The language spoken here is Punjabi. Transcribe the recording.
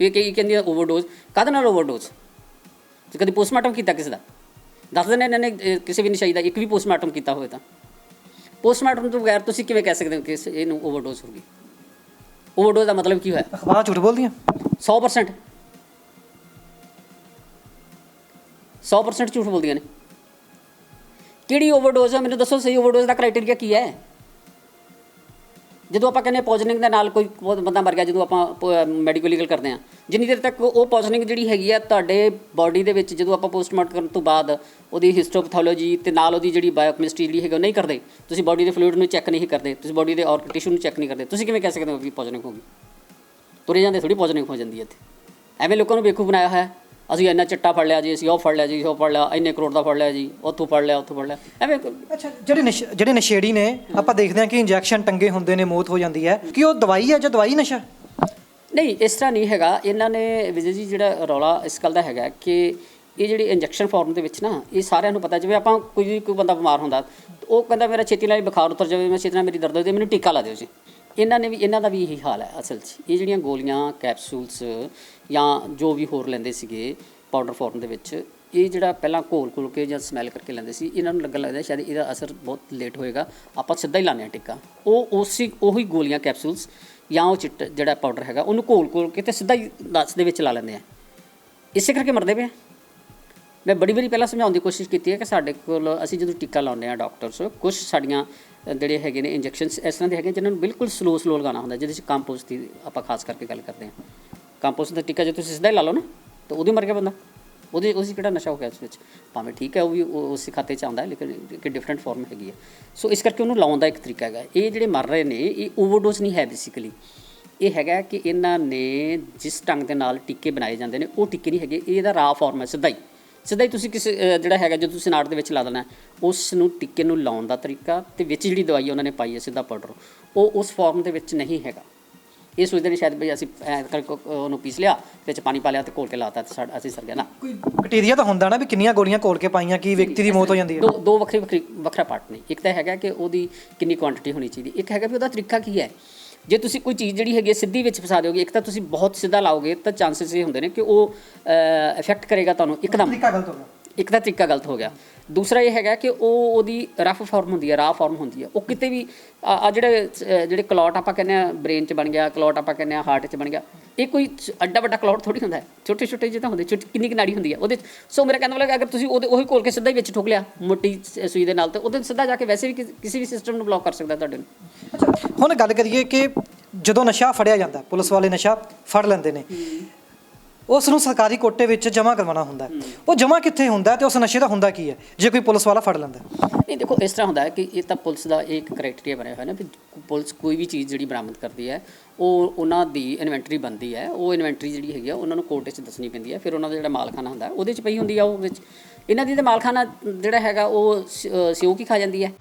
ਇਹ ਕਈ ਕਹਿੰਦੀ ਓਵਰਡੋਜ਼ ਕਾਹਦੇ ਨਾਲ ਓਵਰਡੋਜ਼ ਤੇ ਕਦੀ ਪੋਸਟਮਾਰਟਮ ਕੀਤਾ ਕਿਸੇ ਦਾ? ਦੱਸ ਦਿੰਦੇ ਇਹਨਾਂ ਨੇ ਕਿਸੇ ਵੀ ਨਸ਼ਈ ਦਾ ਇੱਕ ਵੀ ਪੋਸਟਮਾਰਟਮ ਕੀਤਾ ਹੋਵੇ ਤਾਂ। ਪੋਸਟਮਾਰਟਮ ਤੋਂ ਬਗੈਰ ਤੁਸੀਂ ਕਿਵੇਂ ਕਹਿ ਸਕਦੇ ਹੋ ਕਿ ਇਹਨੂੰ ਓਵਰਡੋਜ਼ ਹੋ ਗਈ? ਓਵਰਡੋਜ਼ ਦਾ ਮਤਲਬ ਕੀ ਹੋਇਆ? ਅਖਬਾਰਾਂ ਝੂਠ ਬੋਲਦੀਆਂ? 100% 100% ਝੂਠ ਬੋਲਦੀਆਂ ਨੇ। ਕਿਹੜੀ ਓਵਰਡੋਜ਼ ਹੈ ਮੈਨੂੰ ਦੱਸੋ ਸਹੀ ਓਵਰਡੋਜ਼ ਦਾ ਕ੍ਰਾਈਟੇਰੀਆ ਕੀ ਹੈ? ਜਦੋਂ ਆਪਾਂ ਕਹਿੰਦੇ ਪੋਇਜ਼ਨਿੰਗ ਦੇ ਨਾਲ ਕੋਈ ਬਹੁਤ ਬੰਦਾ ਮਰ ਗਿਆ, ਜਦੋਂ ਆਪਾਂ ਮੈਡੀਕਲ ਲੀਗਲ ਕਰਦੇ ਹਾਂ, ਜਿੰਨੀ ਦੇਰ ਤੱਕ ਉਹ ਪੋਇਜ਼ਨਿੰਗ ਜਿਹੜੀ ਹੈਗੀ ਆ ਤੁਹਾਡੇ ਬਾਡੀ ਦੇ ਵਿੱਚ, ਜਦੋਂ ਆਪਾਂ ਪੋਸਟਮਾਰਟਮ ਕਰਨ ਤੋਂ ਬਾਅਦ ਉਹਦੀ ਹਿਸਟੋਪੈਥੋਲੋਜੀ ਤੇ ਨਾਲ ਉਹਦੀ ਜਿਹੜੀ ਬਾਇਓਕੈਮਿਸਟਰੀ ਜਿਹੜੀ ਹੈਗੀ ਉਹ ਨਹੀਂ ਕਰਦੇ, ਤੁਸੀਂ ਬਾਡੀ ਦੇ ਫਲੂਇਡ ਨੂੰ ਚੈੱਕ ਨਹੀਂ ਕਰਦੇ, ਤੁਸੀਂ ਬਾਡੀ ਦੇ ਔਰ ਟਿਸ਼ੂ ਨੂੰ ਚੈੱਕ ਨਹੀਂ ਕਰਦੇ, ਤੁਸੀਂ ਕਿਵੇਂ ਕਹਿ ਸਕਦੇ ਹੋ ਕਿ ਪੋਇਜ਼ਨਿੰਗ ਹੋ ਗਈ? ਤੁਰੇ ਜਾਂਦੇ ਥੋੜੀ ਪੋਇਜ਼ਨਿੰਗ ਹੋ ਜਾਂਦੀ ਹੈ ਇੱਥੇ। ਐਵੇਂ ਲੋਕਾਂ ਨੂੰ ਬੇਵਕੂਫ ਬਣਾਇਆ ਹੋਇਆ ਅਸੀਂ ਇੰਨਾ ਚਿੱਟਾ ਫੜ ਲਿਆ ਜੀ ਅਸੀਂ ਉਹ ਫੜ ਲਿਆ ਜੀ ਉਹ ਫੜ ਲਿਆ ਇੰਨੇ ਕਰੋੜ ਦਾ ਫੜ ਲਿਆ ਜੀ ਉੱਥੋਂ ਫੜ ਲਿਆ ਉੱਥੋਂ ਫੜ ਲਿਆ। ਐਵੇਂ ਅੱਛਾ ਜਿਹੜੇ ਨਸ਼ ਜਿਹੜੇ ਨਸ਼ੇੜੀ ਨੇ ਆਪਾਂ ਦੇਖਦੇ ਹਾਂ ਕਿ ਇੰਜੈਕਸ਼ਨ ਟੰਗੇ ਹੁੰਦੇ ਨੇ ਮੌਤ ਹੋ ਜਾਂਦੀ ਹੈ। ਕਿ ਉਹ ਦਵਾਈ ਹੈ ਜਾਂ ਦਵਾਈ ਨਸ਼ਾ? ਨਹੀਂ ਇਸ ਤਰ੍ਹਾਂ ਨਹੀਂ ਹੈਗਾ। ਇਹਨਾਂ ਨੇ ਵਿਜੇ ਜੀ ਜਿਹੜਾ ਰੌਲਾ ਇਸ ਗੱਲ ਦਾ ਹੈਗਾ ਕਿ ਇਹ ਜਿਹੜੀ ਇੰਜੈਕਸ਼ਨ ਫਾਰਮ ਦੇ ਵਿੱਚ ਨਾ ਇਹ ਸਾਰਿਆਂ ਨੂੰ ਪਤਾ ਜਿਵੇਂ ਆਪਾਂ ਕੋਈ ਵੀ ਕੋਈ ਬੰਦਾ ਬਿਮਾਰ ਹੁੰਦਾ ਉਹ ਕਹਿੰਦਾ ਮੇਰਾ ਛੇਤੀ ਨਾਲ ਹੀ ਬੁਖਾਰ ਉਤਰ ਜਾਵੇ ਮੈਂ ਛੇਤੀ ਨਾਲ ਮੇਰੀ ਦਰਦ ਹੋਵੇ ਮੈਨੂੰ ਟੀਕਾ ਲਾ ਦਿਓ ਜੀ। ਇਹਨਾਂ ਨੇ ਵੀ, ਇਹਨਾਂ ਦਾ ਵੀ ਇਹੀ ਹਾਲ ਹੈ ਅਸਲ 'ਚ। ਇਹ ਜਿਹੜੀਆਂ ਗੋਲੀਆਂ, ਕੈਪਸੂਲਸ ਜਾਂ ਜੋ ਵੀ ਹੋਰ ਲੈਂਦੇ ਸੀਗੇ ਪਾਊਡਰ ਫਾਰਮ ਦੇ ਵਿੱਚ, ਇਹ ਜਿਹੜਾ ਪਹਿਲਾਂ ਘੋਲ ਘੋਲ ਕੇ ਜਾਂ ਸਮੈਲ ਕਰਕੇ ਲੈਂਦੇ ਸੀ, ਇਹਨਾਂ ਨੂੰ ਲੱਗਣ ਲੱਗਦਾ ਸ਼ਾਇਦ ਇਹਦਾ ਅਸਰ ਬਹੁਤ ਲੇਟ ਹੋਏਗਾ। ਆਪਾਂ ਸਿੱਧਾ ਹੀ ਲਾਉਂਦੇ ਹਾਂ ਟਿੱਕਾ। ਉਹ, ਉਸੇ, ਉਹੀ ਗੋਲੀਆਂ, ਕੈਪਸੂਲਸ ਜਾਂ ਉਹ ਚਿੱਟਾ ਜਿਹੜਾ ਪਾਊਡਰ ਹੈਗਾ, ਉਹਨੂੰ ਘੋਲ ਘੋਲ ਕੇ ਤੇ ਸਿੱਧਾ ਹੀ ਨਸ ਦੇ ਵਿੱਚ ਲਾ ਲੈਂਦੇ ਆ। ਇਸੇ ਕਰਕੇ ਮਰਦੇ ਪਏ ਮੈਂ ਬੜੀ ਵਾਰੀ ਪਹਿਲਾਂ ਸਮਝਾਉਣ ਦੀ ਕੋਸ਼ਿਸ਼ ਕੀਤੀ ਹੈ ਕਿ ਸਾਡੇ ਕੋਲ ਅਸੀਂ ਜਦੋਂ ਟੀਕਾ ਲਾਉਂਦੇ ਆ ਡਾਕਟਰਸ ਕੁਝ ਸਾਡੀਆਂ ਜਿਹੜੇ ਹੈਗੇ ਨੇ ਇੰਜੈਕਸ਼ਨਸ, ਇਸ ਤਰ੍ਹਾਂ ਦੇ ਹੈਗੇ ਜਿਨ੍ਹਾਂ ਨੂੰ ਬਿਲਕੁਲ ਸਲੋ ਸਲੋ ਲਗਾਉਣਾ ਹੁੰਦਾ, ਜਿਹਦੇ ਵਿੱਚ ਕੰਪੋਸਟ ਦੀ ਆਪਾਂ ਖਾਸ ਕਰਕੇ ਗੱਲ ਕਰਦੇ ਹਾਂ। ਕੰਪੋਸਟ ਦਾ ਟੀਕਾ ਜੇ ਤੁਸੀਂ ਸਿੱਧਾ ਹੀ ਲਾ ਲਓ ਨਾ, ਤਾਂ ਉਹਦੀ ਮਰ ਗਿਆ ਬੰਦਾ। ਉਹਦੇ ਉਸ ਕਿਹੜਾ ਨਸ਼ਾ ਹੋ ਗਿਆ ਉਸ ਵਿੱਚ? ਭਾਵੇਂ ਠੀਕ ਹੈ, ਉਹ ਵੀ ਉਸ ਖਾਤੇ ਚ ਆਉਂਦਾ ਹੈ, ਲੇਕਿਨ ਇੱਕ ਡਿਫਰੈਂਟ ਫਾਰਮ ਹੈਗੀ ਹੈ। ਸੋ ਇਸ ਕਰਕੇ ਉਹਨੂੰ ਲਾਉਣ ਦਾ ਇੱਕ ਤਰੀਕਾ ਹੈਗਾ। ਇਹ ਜਿਹੜੇ ਮਰ ਰਹੇ ਨੇ, ਇਹ ਓਵਰਡੋਜ਼ ਨਹੀਂ ਹੈ ਬੇਸਿਕਲੀ ਇਹ ਹੈਗਾ ਕਿ ਇਹਨਾਂ ਨੇ ਜਿਸ ਢੰਗ ਦੇ ਨਾਲ ਟੀਕੇ ਬਣਾਏ ਜਾਂਦੇ ਨੇ, ਉਹ ਟੀਕੇ ਨਹੀਂ ਹੈਗੇ ਇਹਦਾ ਰਾ ਫਾਰਮ ਹੈ, ਸਿੱਧਾ ਹੀ। ਸਿੱਧਾ ਹੀ ਤੁਸੀਂ ਕਿਸੇ ਜਿਹੜਾ ਹੈਗਾ ਜਦੋਂ ਤੁਸੀਂ ਨਾੜ ਦੇ ਵਿੱਚ ਲਾ ਦੇਣਾ ਉਸ ਨੂੰ ਟੀਕੇ ਨੂੰ ਲਾਉਣ ਦਾ ਤਰੀਕਾ ਤੇ ਵਿੱਚ ਜਿਹੜੀ ਦਵਾਈ ਉਹਨਾਂ ਨੇ ਪਾਈ ਹੈ ਸਿੱਧਾ ਪਾਊਡਰ ਉਹ ਉਸ ਫਾਰਮ ਦੇ ਵਿੱਚ ਨਹੀਂ ਹੈਗਾ। ਇਹ ਸੋਚਦੇ ਨੇ ਸ਼ਾਇਦ ਵੀ ਅਸੀਂ ਕਰਕੇ ਉਹਨੂੰ ਪੀਸ ਲਿਆ ਵਿੱਚ ਪਾਣੀ ਪਾ ਲਿਆ ਤੇ ਘੋਲ ਕੇ ਲਾਤਾ ਤੇ ਸਾਡਾ ਅਸੀਂ ਸਰ ਗਿਆ ਨਾ। ਕੋਈ ਕ੍ਰਾਈਟੇਰੀਆ ਤਾਂ ਹੁੰਦਾ ਨਾ ਵੀ ਕਿੰਨੀਆਂ ਗੋਲੀਆਂ ਘੋਲ ਕੇ ਪਾਈਆਂ ਕਿ ਵਿਅਕਤੀ ਦੀ ਮੌਤ ਹੋ ਜਾਂਦੀ ਹੈ। ਦੋ ਦੋ ਵੱਖਰੇ ਵੱਖਰੀ ਵੱਖਰਾ ਪਾਰਟ ਨੇ। ਇੱਕ ਤਾਂ ਹੈਗਾ ਕਿ ਉਹਦੀ ਕਿੰਨੀ ਕੁਆਂਟੀਟੀ ਹੋਣੀ ਚਾਹੀਦੀ। ਇੱਕ ਹੈਗਾ ਵੀ ਉਹਦਾ ਤਰੀਕਾ ਕੀ ਹੈ? ਜੇ ਤੁਸੀਂ ਕੋਈ ਚੀਜ਼ ਜਿਹੜੀ ਹੈਗੀ ਸਿੱਧੀ ਵਿੱਚ ਫਸਾ ਦਿਓਗੇ ਇੱਕ ਤਾਂ ਤੁਸੀਂ ਬਹੁਤ ਸਿੱਧਾ ਲਾਓਗੇ ਤਾਂ ਚਾਂਸਸ ਇਹ ਹੁੰਦੇ ਨੇ ਕਿ ਉਹ ਇਫੈਕਟ ਕਰੇਗਾ ਤੁਹਾਨੂੰ ਇੱਕਦਮ। ਤਰੀਕਾ ਗਲਤ ਹੋ ਗਿਆ। ਇੱਕ ਤਾਂ ਤਰੀਕਾ ਗਲਤ ਹੋ ਗਿਆ। ਦੂਸਰਾ ਇਹ ਹੈਗਾ ਕਿ ਉਹ ਉਹਦੀ ਰਫ ਫਾਰਮ ਹੁੰਦੀ ਹੈ ਰਾ ਫਾਰਮ ਹੁੰਦੀ ਹੈ ਉਹ ਕਿਤੇ ਵੀ ਆ ਜਿਹੜੇ ਜਿਹੜੇ ਕਲੌਟ ਆਪਾਂ ਕਹਿੰਦੇ ਆ ਬ੍ਰੇਨ 'ਚ ਬਣ ਗਿਆ ਕਲੌਟ ਆਪਾਂ ਕਹਿੰਦੇ ਆ ਹਾਰਟ 'ਚ ਬਣ ਗਿਆ ਇਹ ਕੋਈ ਅੱਡਾ ਵੱਡਾ ਕਲੌਟ ਥੋੜੀ ਹੁੰਦਾ ਛੋਟੇ ਛੋਟੇ ਜਿਹੇ ਤਾਂ ਹੁੰਦੇ ਛੋਟੀ ਕਿੰਨੀ ਕੁ ਨਾੜੀ ਹੁੰਦੀ ਹੈ ਉਹਦੇ। ਸੋ ਮੇਰਾ ਕਹਿੰਦਾ ਮਤਲਬ ਅਗਰ ਤੁਸੀਂ ਉਹਦੇ ਉਹੀ ਕੋਲ ਕੇ ਸਿੱਧਾ ਹੀ ਵਿੱਚ ਠੋਕ ਲਿਆ ਮੋਟੀ ਸ- ਸੂਈ ਦੇ ਨਾਲ ਤੇ ਉਹਦੇ ਸਿੱਧਾ ਜਾ ਕੇ ਵੈਸੇ ਵੀ ਕਿਸ- ਵੀ ਸਿਸਟਮ ਨੂੰ ਬਲੌਕ ਕਰ ਸਕਦਾ ਤੁਹਾਡੇ ਨੂੰ। ਹੁਣ ਗੱਲ ਕਰੀਏ ਕਿ ਜਦੋਂ ਨਸ਼ਾ ਫੜਿਆ ਜਾਂਦਾ ਪੁਲਿਸ ਵਾਲੇ ਨਸ਼ਾ ਫੜ ਲੈਂਦੇ ਨੇ ਉਸ ਨੂੰ ਸਰਕਾਰੀ ਕੋਟੇ ਵਿੱਚ ਜਮ੍ਹਾਂ ਕਰਵਾਉਣਾ ਹੁੰਦਾ ਉਹ ਜਮ੍ਹਾਂ ਕਿੱਥੇ ਹੁੰਦਾ ਹੈ ਤੇ ਉਸ ਨਸ਼ੇ ਦਾ ਹੁੰਦਾ ਕੀ ਹੈ ਜੇ ਕੋਈ ਪੁਲਿਸ ਵਾਲਾ ਫੜ ਲੈਂਦਾ ਨਹੀਂ ਦੇਖੋ ਇਸ ਤਰ੍ਹਾਂ ਹੁੰਦਾ ਹੈ ਕਿ ਇਹ ਤਾਂ ਪੁਲਿਸ ਦਾ ਇੱਕ ਕ੍ਰਾਈਟੇਰੀਆ ਬਣਿਆ ਹੋਇਆ ਨਾ ਵੀ ਪੁਲਿਸ ਕੋਈ ਵੀ ਚੀਜ਼ ਜਿਹੜੀ ਬਰਾਮਦ ਕਰਦੀ ਹੈ ਉਹ ਉਹਨਾਂ ਦੀ ਇਨਵੈਂਟਰੀ ਬਣਦੀ ਹੈ ਉਹ ਇਨਵੈਂਟਰੀ ਜਿਹੜੀ ਹੈਗੀ ਆ ਉਹਨਾਂ ਨੂੰ ਕੋਰਟ 'ਚ ਦੱਸਣੀ ਪੈਂਦੀ ਹੈ ਫਿਰ ਉਹਨਾਂ ਦਾ ਜਿਹੜਾ ਮਾਲਖਾਨਾ ਹੁੰਦਾ ਉਹਦੇ 'ਚ ਪਈ ਹੁੰਦੀ ਆ ਉਹ ਵਿੱਚ। ਇਹਨਾਂ ਦੀ ਤਾਂ ਮਾਲਖਾਨਾ ਜਿਹੜਾ ਹੈਗਾ ਉਹ ਸ- ਅ, ਸਿਓ ਕੀ ਖਾ ਜਾਂਦੀ ਹੈ?